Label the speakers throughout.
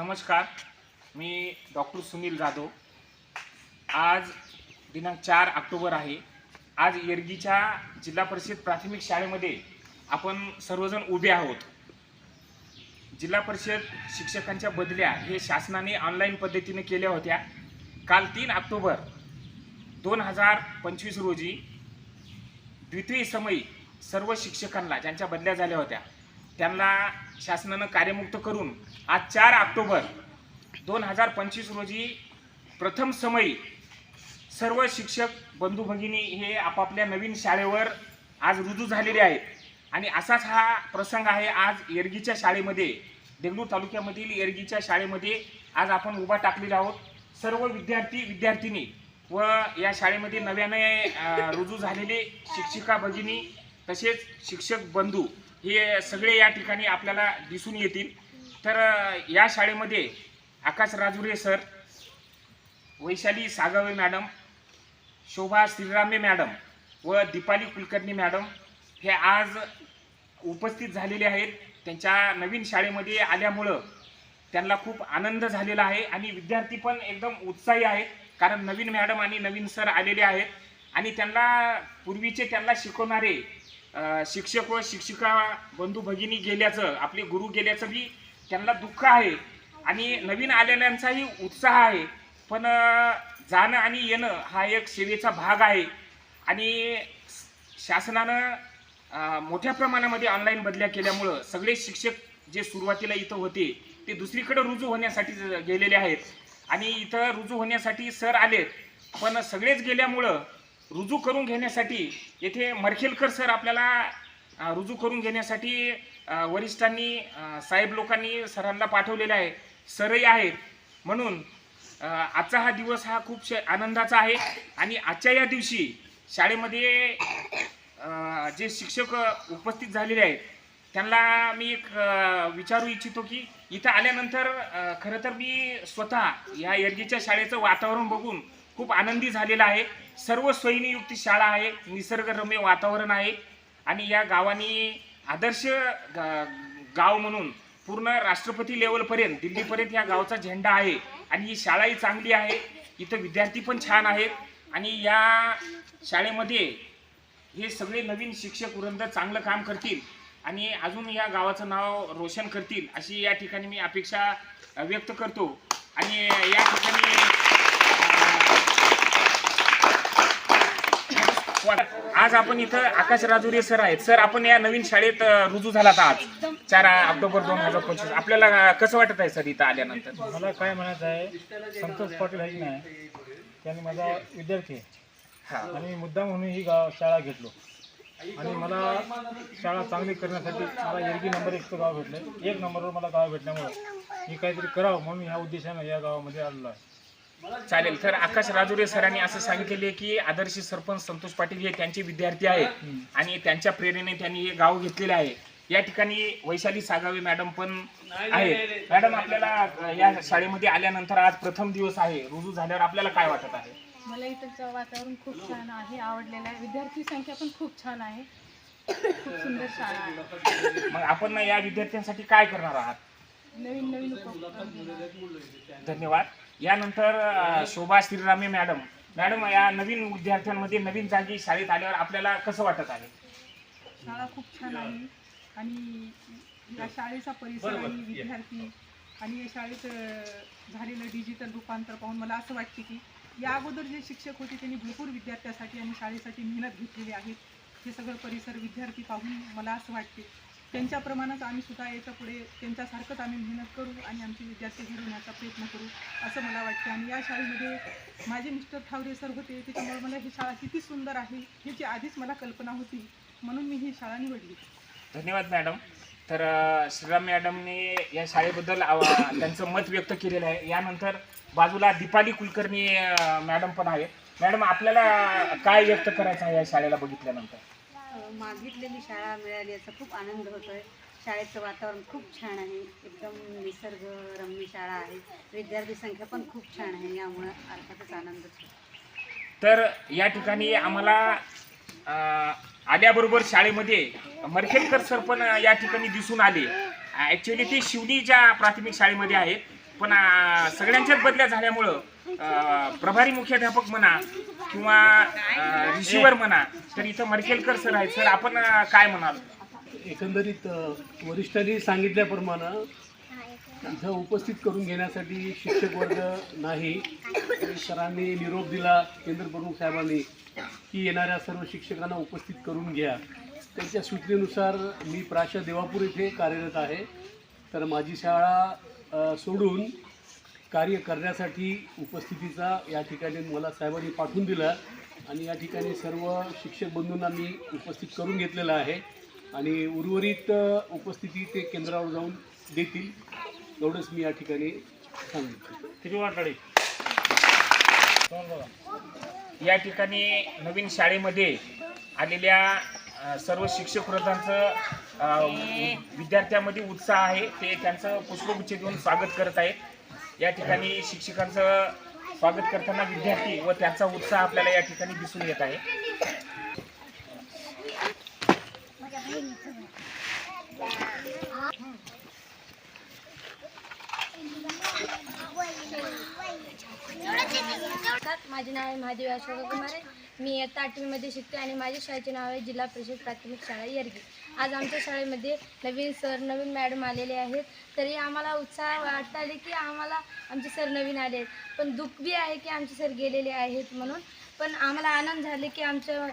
Speaker 1: नमस्कार मी डॉक्टर सुनील जाधव. आज दिनांक चार ऑक्टोबर आहे. आज येरगीच्या जिल्हा परिषद प्राथमिक शाळेमध्ये आपण सर्वजण उभे आहोत. जिल्हा परिषद शिक्षकांच्या बदल्या हे शासनाने ऑनलाईन पद्धतीने केल्या होत्या. काल तीन ऑक्टोबर दोन हजार पंचवीस रोजी द्वितीय समयी सर्व शिक्षकांना ज्यांच्या बदल्या झाल्या होत्या त्यांना शासनानं कार्यमुक्त करून आज चार ऑक्टोबर दोन हजार पंचवीस रोजी प्रथम समयी सर्व शिक्षक बंधू भगिनी हे आपापल्या नवीन शाळेवर आज रुजू झालेले आहेत. आणि असाच हा प्रसंग आहे आज येरगीच्या शाळेमध्ये. देगलूर तालुक्यामधील येरगीच्या शाळेमध्ये आज आपण उभा टाकलेला आहोत. सर्व विद्यार्थी विद्यार्थिनी व या शाळेमध्ये नव्याने रुजू झालेले शिक्षिका भगिनी तसेच शिक्षक बंधू हे सगळे या ठिकाणी आपल्याला दिसून येतील. तर या शाळेमध्ये Akash Rajure sir Vaishali Sagave madam Shobha Shrirame madam व दीपाली कुलकर्णी मॅडम हे आज उपस्थित झालेले आहेत. त्यांच्या नवीन शाळेमध्ये आल्यामुळं त्यांना खूप आनंद झालेला आहे आणि विद्यार्थी पण एकदम उत्साही आहेत. कारण नवीन मॅडम आणि नवीन सर आलेले आहेत आणि त्यांना पूर्वीचे त्यांना शिकवणारे शिक्षक व शिक्षिका बंधू भगिनी गेल्याचं आपले गुरु गेल्याचं बी त्यांना दुःख आहे. आणि नवीन आलेल्यांचाही उत्साह आहे. पण जाणं आणि येणं हा एक सेवेचा भाग आहे. आणि शासनानं मोठ्या प्रमाणामध्ये ऑनलाईन बदल्या केल्यामुळं सगळे शिक्षक जे सुरुवातीला इथं होते ते दुसरीकडे रुजू होण्यासाठी ज- गेलेले आहेत. आणि इथं रुजू होण्यासाठी सर आलेत. पण सगळेच गेल्यामुळं रुजू करून घेण्यासाठी येथे मरखेलकर सर आपल्याला रुजू करून घेण्यासाठी वरिष्ठांनी साहेब लोकांनी सरांना पाठवलेलं आहे. सरही आहेत. म्हणून आजचा हा दिवस हा खूप श- आनंदाचा आहे. आणि आजच्या या दिवशी शाळेमध्ये जे शिक्षक उपस्थित झालेले आहेत त्यांना मी एक विचारू इच्छितो की इथं आल्यानंतर खरं तर मी स्वतः या येरगीच्या शाळेचं वातावरण बघून खूप आनंदी झालेला आहे. सर्व सोयीनियुक्त शाळा आहे. निसर्गरम्य वातावरण आहे. आणि या गावाने आदर्श गा- गाव म्हणून पूर्ण राष्ट्रपती लेवलपर्यंत दिल्लीपर्यंत या गावचा झेंडा आहे. आणि ही शाळाही चांगली आहे. इथं विद्यार्थी पण छान आहेत. आणि या शाळेमध्ये हे सगळे नवीन शिक्षक वृंद चांगलं काम करतील. आणि अजून या गावाचं नाव रोशन करतील अशी या ठिकाणी मी अपेक्षा व्यक्त करतो. आणि या ठिकाणी अ, आज आपण इथं आकाश राजुरे सर आहेत. सर आपण या नवीन शाळेत रुजू झालात आज. चार ऑक्टोबर दोन हजार पंचवीस. आपल्याला कसं वाटत आहे सर इथं आल्यानंतर?
Speaker 2: मला काय म्हणायचं आहे संतोष पाटील आहे. त्यांनी माझा विद्यार्थी आहे.
Speaker 1: हा.
Speaker 2: आणि मुद्दा म्हणून ही गाव शाळा घेतलो. आणि मला शाळा चांगली करण्यासाठी मला एरगी नंबर एकचं गाव भेटलं एक नंबरवर मला गाव भेटल्यामुळं मी काहीतरी करावं म्हणून ह्या उद्देशानं या गावामध्ये आलेलो आहे.
Speaker 1: चालेल. तर आकाश राजुरे सरांनी असं सांगितलेले आहे की आदर्श सरपंच संतोष पाटील हे त्यांचे विद्यार्थी आहेत आणि त्यांच्या प्रेरणेने त्यांनी हे गाव घेतलेले आहे. या ठिकाणी वैशाली सागावे मॅडम पण आहेत. मॅडम आपल्याला या शाळेमध्ये आल्यानंतर आज प्रथम दिवस आहे. रुजू झाल्यावर आपल्याला काय वाटत आहे?
Speaker 3: मला इथलचं वातावरण खूप छान आहे आवडलेलं आहे. विद्यार्थी संख्या पण खूप छान आहे. खूप सुंदर शाळा आहे.
Speaker 1: मग आपण या विद्यार्थ्यांसाठी काय करणार आहात?
Speaker 3: नवीन नवीन.
Speaker 1: धन्यवाद. यानंतर अ, शोभा श्रीरामे मॅडम. मॅडम या नवीन विद्यार्थ्यांमध्ये नवीन जागी शाळेत आल्यावर आपल्याला कसं वाटत आहे?
Speaker 3: शाळा खूप छान आहे. आणि या शाळेचा परिसर आणि विद्यार्थी आणि या शाळेत अ, झालेलं डिजिटल रूपांतर पाहून मला असं वाटते की या अगोदर जे शिक्षक होते त्यांनी भरपूर विद्यार्थ्यासाठी आणि शाळेसाठी मेहनत घेतलेली आहे. हे सगळं परिसर विद्यार्थी पाहून मला असं वाटते. त्यांच्याप्रमाणेच आम्ही सुद्धा याच्यापुढे त्यांच्यासारखंच आम्ही मेहनत करू आणि आमचे विद्यार्थी घडवण्याचा प्रयत्न करू असं मला वाटतं आणि या शाळेमध्ये माझे मिस्टर ठावरे सर होते त्याच्यामुळे मला ही शाळा किती सुंदर आहे ह्याची आधीच मला कल्पना होती म्हणून मी ही शाळा निवडली.
Speaker 1: धन्यवाद मॅडम. तर श्रीराम मॅडमने या शाळेबद्दल त्यांचं मत व्यक्त केलेलं आहे. यानंतर बाजूला दीपाली कुलकर्णी मॅडम पण आहेत. मॅडम आपल्याला काय व्यक्त करायचं आहे या शाळेला बघितल्यानंतर?
Speaker 4: मागितलेली शाळा मिळाली याचा खूप आनंद होतो आहे शाळेचं वातावरण खूप छान आहे. एकदम निसर्गरम्य शाळा आहे. विद्यार्थी संख्या पण खूप छान आहे. यामुळं अर्थातच आनंद होतो
Speaker 1: तर या ठिकाणी आम्हाला अ, आल्याबरोबर शाळेमध्ये मरखेलकर सर पण या ठिकाणी दिसून आले. ॲक्च्युली ते शिवनीच्या प्राथमिक शाळेमध्ये आहेत. पण अं, सगळ्यांच्याच बदल्या झाल्यामुळं अं, प्रभारी मुख्याध्यापक म्हणा किंवा रिशिवर म्हणा तर इथं मडकेलकर सर आहेत. सर आपण अं, काय म्हणाल?
Speaker 5: एकंदरीत अ, वरिष्ठांनी सांगितल्याप्रमाणे इथं उपस्थित करून घेण्यासाठी शिक्षक वर्ग नाही. सरांनी निरोप दिला केंद्र प्रमुख साहेबांनी की येणाऱ्या सर्व शिक्षकांना उपस्थित करून घ्या. त्यांच्या सूचनेनुसार मी प्राशा देवापूर येथे कार्यरत आहे. तर माझी शाळा अ, सोडून कार्य करण्यासाठी उपस्थितीचा या ठिकाणी मला साहेबांनी पाठवून दिला आणि या ठिकाणी सर्व शिक्षक बंधूंना मी उपस्थित करून घेतलेलं आहे. आणि उर्वरित उपस्थिती ते केंद्रावर जाऊन देतील एवढंच मी या ठिकाणी सांगितलं
Speaker 1: या ठिकाणी नवीन शाळेमध्ये आलेल्या सर्व शिक्षक वृद्धांचं विद्यार्थ्यामध्ये विद्यार्थ्यांमध्ये उत्साह आहे. ते त्यांचं पुष्पगुच्छ देऊन स्वागत करत आहेत. या ठिकाणी शिक्षकांचं स्वागत करताना विद्यार्थी व त्यांचा उत्साह आपल्याला या ठिकाणी दिसून येत आहे
Speaker 6: नमस्कार माझे नाव आहे महादेव अशोक कुमारे मी इयत्ता आठवीमध्ये शिकते आणि माझ्या शाळेचे नाव आहे जिल्हा परिषद प्राथमिक शाळा येरगी आज आमच्या शाळेमध्ये नवीन सर नवीन मॅडम आलेले आहेत. तरी आम्हाला उत्साह वाटत आले की आम्हाला आमचे सर नवीन आले आहेत. पण दुःख बी आहे की आमचे सर गेलेले आहेत म्हणून. पण आम्हाला आनंद झाले की आमच्या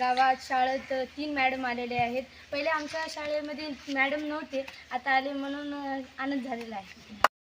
Speaker 6: गावात शाळेत तीन मॅडम आलेले आहेत. पहिले आमच्या शाळेमध्ये मॅडम नव्हते. आता आले म्हणून आनंद झालेला आहे.